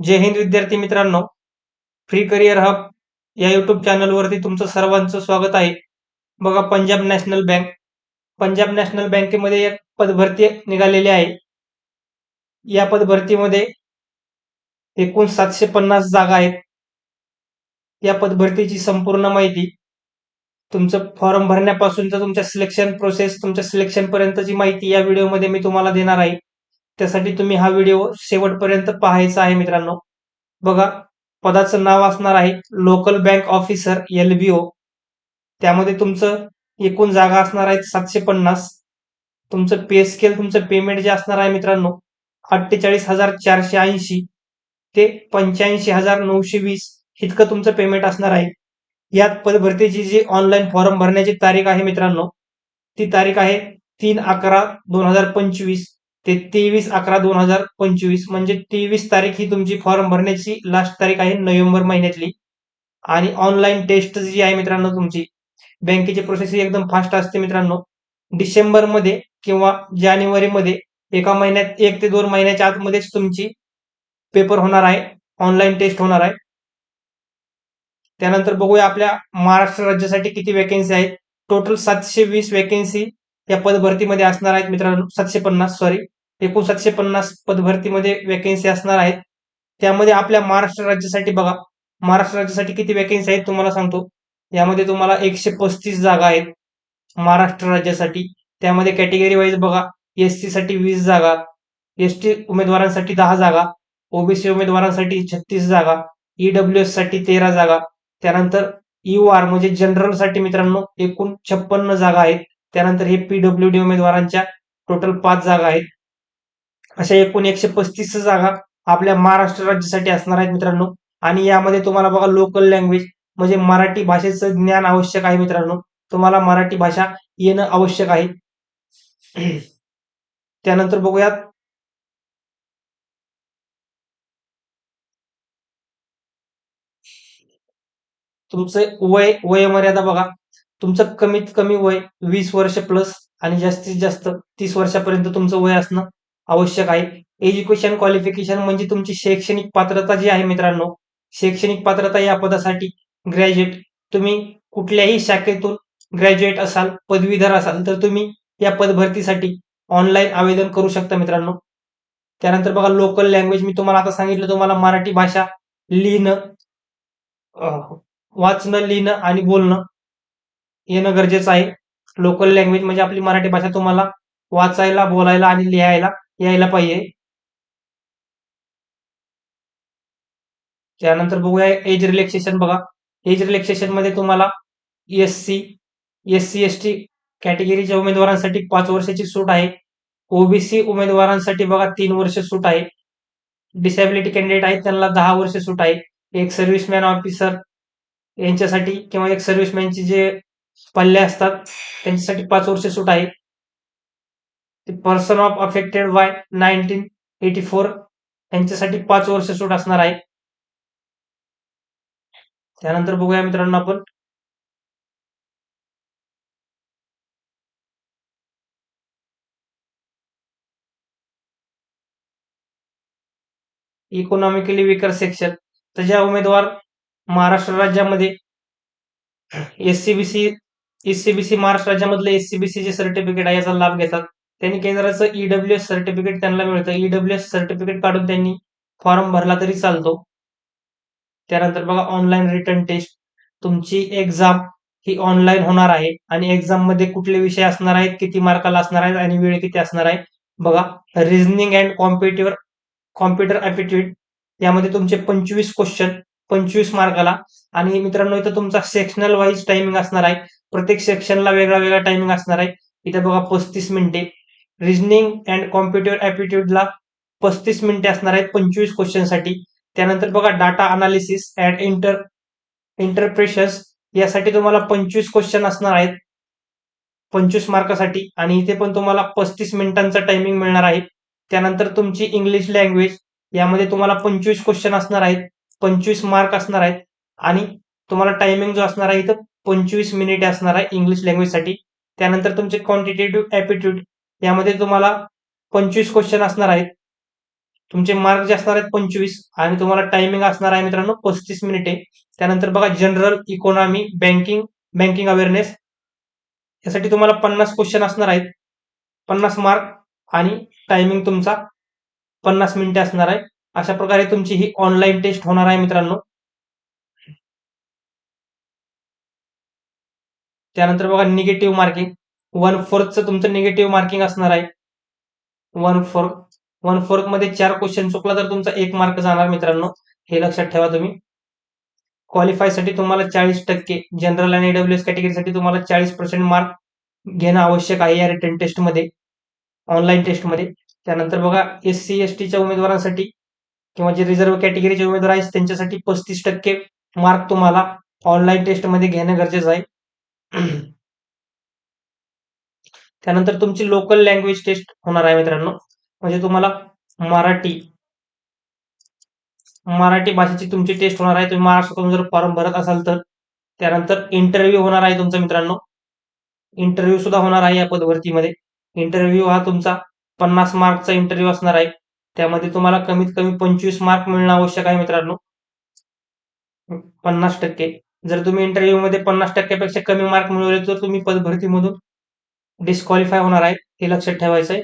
जय हिंद विद्यार्थी मित्रांनो. Free career hub या युट्यूब चॅनलवरती तुमचं सर्वांचं स्वागत आहे. बघा Punjab national bank. Punjab national बँकेमध्ये एक पदभरती निघालेली आहे. या पदभरतीमध्ये एकूण सातशे पन्नास जागा आहेत. या पदभरतीची संपूर्ण माहिती तुमचं फॉर्म भरण्यापासूनचं तुमच्या सिलेक्शन प्रोसेस तुमच्या सिलेक्शनपर्यंतची माहिती या व्हिडिओमध्ये मी तुम्हाला देणार आहे. त्यासाठी तुम्ही हा व्हिडिओ शेवटपर्यंत पाहायचा आहे मित्रांनो. बघा पदाचं नाव असणार आहे local bank officer L B O त्यामध्ये तुमचं एकूण जागा असणार आहेत सातशे पन्नास. तुमचं पे स्केल तुमचं पेमेंट जे असणार आहे मित्रांनो अठ्ठेचाळीस हजार चारशे ऐंशी ते पंच्याऐंशी हजार नऊशे वीस इतकं तुमचं पेमेंट असणार आहे. यात पदभरतीची जी ऑनलाईन फॉर्म भरण्याची तारीख आहे मित्रांनो ती तारीख आहे तीन अकरा दोन हजार पंचवीस. ते तेवीस अकरा दोन हजार पंचवीस म्हणजे तेवीस तारीख ही तुमची फॉर्म भरण्याची लास्ट तारीख आहे नोव्हेंबर महिन्यातली. आणि ऑनलाईन टेस्ट जी आहे मित्रांनो तुमची बँकेची प्रोसेस ही एकदम फास्ट असते मित्रांनो. डिसेंबरमध्ये किंवा जानेवारीमध्ये एका महिन्यात एक ते दोन महिन्याच्या आतमध्येच तुमची पेपर होणार आहे ऑनलाईन टेस्ट होणार आहे. त्यानंतर बघूया आपल्या महाराष्ट्र राज्यासाठी किती वॅकेन्सी आहेत. टोटल सातशे वीस वॅकेन्सी या पदभरतीमध्ये असणार आहेत मित्रांनो सातशे पन्नास सॉरी एकूण सातशे पन्नास पदभरतीमध्ये वेकेन्सी असणार आहेत. त्यामध्ये आपल्या महाराष्ट्र राज्यासाठी बघा महाराष्ट्र राज्यासाठी किती वेकेन्सी आहेत तुम्हाला सांगतो. यामध्ये तुम्हाला एकशे पस्तीस जागा आहेत महाराष्ट्र राज्यासाठी. त्यामध्ये कॅटेगरी वाईज बघा एससाठी वीस जागा एस टी उमेदवारांसाठी दहा जागा ओबीसी उमेदवारांसाठी छत्तीस जागा ईडब्ल्यू एससाठी तेरा जागा. त्यानंतर यू आर म्हणजे जनरलसाठी मित्रांनो एकूण छप्पन्न जागा आहेत. त्यानंतर हे पीडब्ल्यू डी उमेदवारांच्या टोटल पाच जागा आहेत. अशा एकूण एकशे पस्तीस जागा आपल्या महाराष्ट्र राज्यासाठी असणार आहेत मित्रांनो. आणि यामध्ये तुम्हाला बघा लोकल लँग्वेज म्हणजे मराठी भाषेचं ज्ञान आवश्यक आहे मित्रांनो. तुम्हाला मराठी भाषा येणं आवश्यक आहे. त्यानंतर बघूयात. तुमचं वय वयमर्यादा बघा. तुमचं कमीत कमी वय वीस वर्ष प्लस आणि जास्तीत जास्त तीस वर्षापर्यंत तुमचं वय असणं आवश्यक आहे. एज्युकेशन क्वालिफिकेशन म्हणजे तुमची शैक्षणिक पात्रता जी आहे मित्रांनो शैक्षणिक पात्रता या पदासाठी ग्रॅज्युएट तुम्ही कुठल्याही शाखेतून ग्रॅज्युएट असाल पदवीधर असाल तर तुम्ही या पदभरतीसाठी ऑनलाईन आवेदन करू शकता मित्रांनो. त्यानंतर बघा लोकल लँग्वेज मी तुम्हाला आता सांगितलं तुम्हाला मराठी भाषा लिहिणं वाचणं लिहिणं आणि बोलणं येणं गरजेचं आहे. लोकल लँग्वेज म्हणजे आपली मराठी भाषा तुम्हाला वाचायला बोलायला आणि लिहायला यायला पाहिजे. त्यानंतर बघूया एज रिलॅक्सेशन बघा. एज रिलॅक्सेशनमध्ये तुम्हाला S C S C S T कॅटेगरीच्या उमेदवारांसाठी पाच वर्षाची सूट आहे. ओबीसी उमेदवारांसाठी बघा तीन वर्ष सूट आहे. डिसॅबिलिटी कॅन्डिडेट आहेत त्यांना दहा वर्ष सूट आहे. एक सर्व्हिसमॅन ऑफिसर यांच्यासाठी किंवा एक सर्व्हिसमॅनचे जे पल्ले असतात त्यांच्यासाठी पाच वर्ष सूट आहे. Person of affected by nineteen eighty four यांच्यासाठी पाच वर्ष सूट असणार आहे. त्यानंतर बघूया मित्रांनो आपण. इकॉनॉमिकली विकर सेक्शन तर ज्या उमेदवार महाराष्ट्र राज्यामध्ये एससीबीसी एससीबीसी महाराष्ट्र राज्यामधले एससीबीसी जे सर्टिफिकेट आहे याचा लाभ घेतात. त्यांनी केंद्राचं ईडब्ल्यू एस सर्टिफिकेट त्यांना मिळतं. ईडब्ल्यू एस सर्टिफिकेट काढून त्यांनी फॉर्म भरला तरी चालतो. त्यानंतर बघा ऑनलाईन रिटर्न टेस्ट तुमची एक्झाम ही ऑनलाईन होणार आहे. आणि एक्झाममध्ये कुठले विषय असणार आहेत किती मार्काला असणार आहेत आणि वेळ किती असणार आहे. बघा reasoning and competitive computer aptitude यामध्ये तुमचे पंचवीस क्वेश्चन पंचवीस मार्काला. आणि मित्रांनो इथं तुमचा सेक्शनल वाईज टायमिंग असणार आहे. प्रत्येक सेक्शनला वेगळा वेगळा टायमिंग असणार आहे. इथे बघा पस्तीस मिनिटे रिझनिंग अँड कॉम्प्युटर ऍप्टिट्यूडला पस्तीस मिनिटे असणार आहेत पंचवीस क्वेश्चनसाठी त्यानंतर बघा data analysis and inter interpretations यासाठी तुम्हाला पंचवीस क्वेश्चन असणार आहेत. पंचवीस मार्कासाठी आणि इथे पण तुम्हाला पस्तीस मिनिटांचा टायमिंग मिळणार आहे. त्यानंतर तुमची इंग्लिश लँग्वेज यामध्ये तुम्हाला पंचवीस क्वेश्चन असणार आहेत. पंचवीस मार्क असणार आहेत. आणि तुम्हाला टायमिंग जो असणार आहे इथं पंचवीस मिनिटे असणार आहे इंग्लिश लँग्वेजसाठी त्यानंतर तुमचे क्वांटिटेटिव्ह ऍप्टिट्यूड यामध्ये तुम्हाला पंचवीस क्वेश्चन असणार आहेत. तुमचे मार्क जे असणार आहेत पंचवीस आणि तुम्हाला टायमिंग असणार आहे मित्रांनो पस्तीस मिनिटे त्यानंतर बघा general economy banking banking awareness यासाठी तुम्हाला पन्नास क्वेश्चन असणार आहेत. पन्नास मार्क आणि टायमिंग तुमचा पन्नास मिनिटे असणार आहे. अशा प्रकारे तुमची ही ऑनलाईन टेस्ट होणार आहे मित्रांनो. त्यानंतर बघा निगेटिव्ह मार्किंग वन फोर्थचं तुमचं निगेटिव्ह मार्किंग असणार आहे. वन फोर्थ वन फोर्थमध्ये चार क्वेश्चन चुकला तर तुमचा एक मार्क जाणार मित्रांनो. हे लक्षात ठेवा तुम्ही. क्वालिफायसाठी तुम्हाला चाळीस टक्के जनरल आणि एडब्ल्यूएस कॅटेगरीसाठी तुम्हाला चाळीस पर्सेंट मार्क घेणं आवश्यक आहे या रिटर्न टेस्टमध्ये ऑनलाईन टेस्टमध्ये त्यानंतर बघा एस सी एस टीच्या उमेदवारांसाठी किंवा जे रिझर्व्ह कॅटेगरीचे उमेदवार आहेत त्यांच्यासाठी पस्तीस टक्के मार्क तुम्हाला ऑनलाईन टेस्टमध्ये घेणं गरजेचं आहे. त्यानंतर तुमची लोकल लँग्वेज टेस्ट होणार आहे मित्रांनो. म्हणजे तुम्हाला मराठी मराठी भाषेची तुमची टेस्ट होणार आहे. तुम्ही महाराष्ट्रातून जर फॉर्म भरत असाल तर त्यानंतर इंटरव्ह्यू होणार आहे तुमचा मित्रांनो. इंटरव्ह्यू सुद्धा होणार आहे या पदभरतीमध्ये इंटरव्ह्यू हा तुमचा पन्नास मार्कचा इंटरव्ह्यू असणार आहे. त्यामध्ये तुम्हाला कमीत कमी पंचवीस मार्क मिळणं आवश्यक आहे मित्रांनो. पन्नास टक्के. जर तुम्ही इंटरव्ह्यू मध्ये पन्नास टक्क्यापेक्षा कमी मार्क मिळवले तर तुम्ही पदभरतीमधून डिस्क्वालिफाय होणार आहे हे लक्षात ठेवायचं आहे.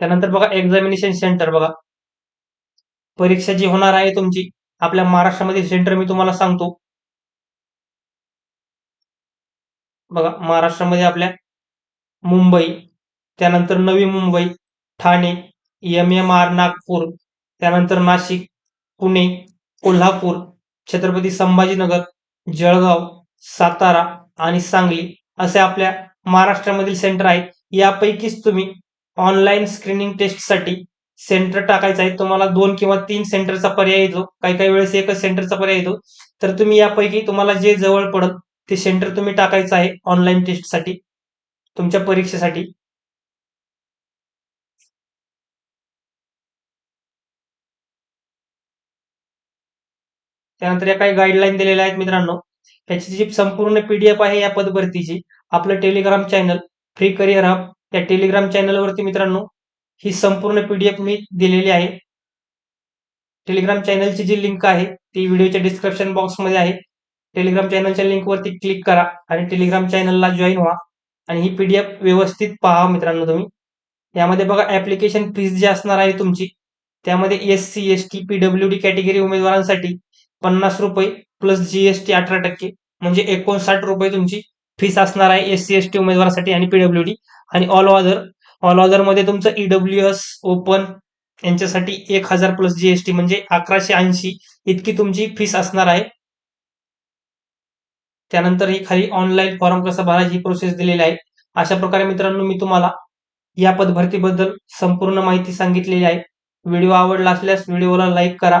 त्यानंतर बघा एक्झामिनेशन सेंटर बघा. परीक्षा जी होणार आहे तुमची आपल्या महाराष्ट्रामध्ये सेंटर मी तुम्हाला सांगतो. बघा महाराष्ट्रामध्ये आपल्या मुंबई त्यानंतर Navi Mumbai Thane M M R Nagpur त्यानंतर नाशिक पुणे कोल्हापूर छत्रपती संभाजीनगर जळगाव सातारा आणि सांगली असे आपल्या महाराष्ट्रामधील सेंटर आहेत. यापैकीच तुम्ही ऑनलाईन स्क्रीनिंग टेस्टसाठी सेंटर टाकायचं आहे. तुम्हाला दोन किंवा तीन सेंटरचा पर्याय येतो. काही काही वेळेस एकच सेंटरचा पर्याय येतो. तर तुम्ही यापैकी तुम्हाला जे जवळ पडत ते सेंटर तुम्ही टाकायचं आहे ऑनलाईन टेस्टसाठी तुमच्या परीक्षेसाठी. त्यानंतर या काही गाईडलाईन दिलेल्या आहेत मित्रांनो. त्याची जी संपूर्ण पीडीएफ आहे या पदभरतीची आपलं Telegram channel free career hub त्या टेलिग्राम चॅनलवरती मित्रांनो ही संपूर्ण पीडीएफ मी दिलेली आहे. टेलिग्राम चॅनलची जी लिंक आहे ती व्हिडिओच्या डिस्क्रिप्शन बॉक्समध्ये आहे. टेलिग्राम चॅनलच्या लिंकवरती क्लिक करा आणि टेलिग्राम चॅनलला जॉईन व्हा आणि ही पीडीएफ व्यवस्थित पहा मित्रांनो तुम्ही. यामध्ये बघा ऍप्लिकेशन फीज जी असणार आहे तुमची त्यामध्ये S C S T P W D category उमेदवारांसाठी पन्नास रुपये प्लस जीएसटी अठरा टक्के. म्हणजे एकोणसाठ रुपये तुमची फीस असणार आहे एस सी एस टी उमेदवारासाठी आणि पीडब्ल्यू डी आणि ऑल ऑदर ऑल ऑदरमध्ये तुमचं ईडब्ल्यू एस ओपन यांच्यासाठी एक हजार प्लस जीएसटी म्हणजे अकराशे ऐंशी इतकी तुमची फीस असणार आहे. त्यानंतर ही खाली ऑनलाईन फॉर्म कसा भरायची ही प्रोसेस दिलेली आहे. अशा प्रकारे मित्रांनो मी तुम्हाला या पदभरतीबद्दल संपूर्ण माहिती सांगितलेली आहे. व्हिडिओ आवडला असल्यास व्हिडिओला लाईक करा.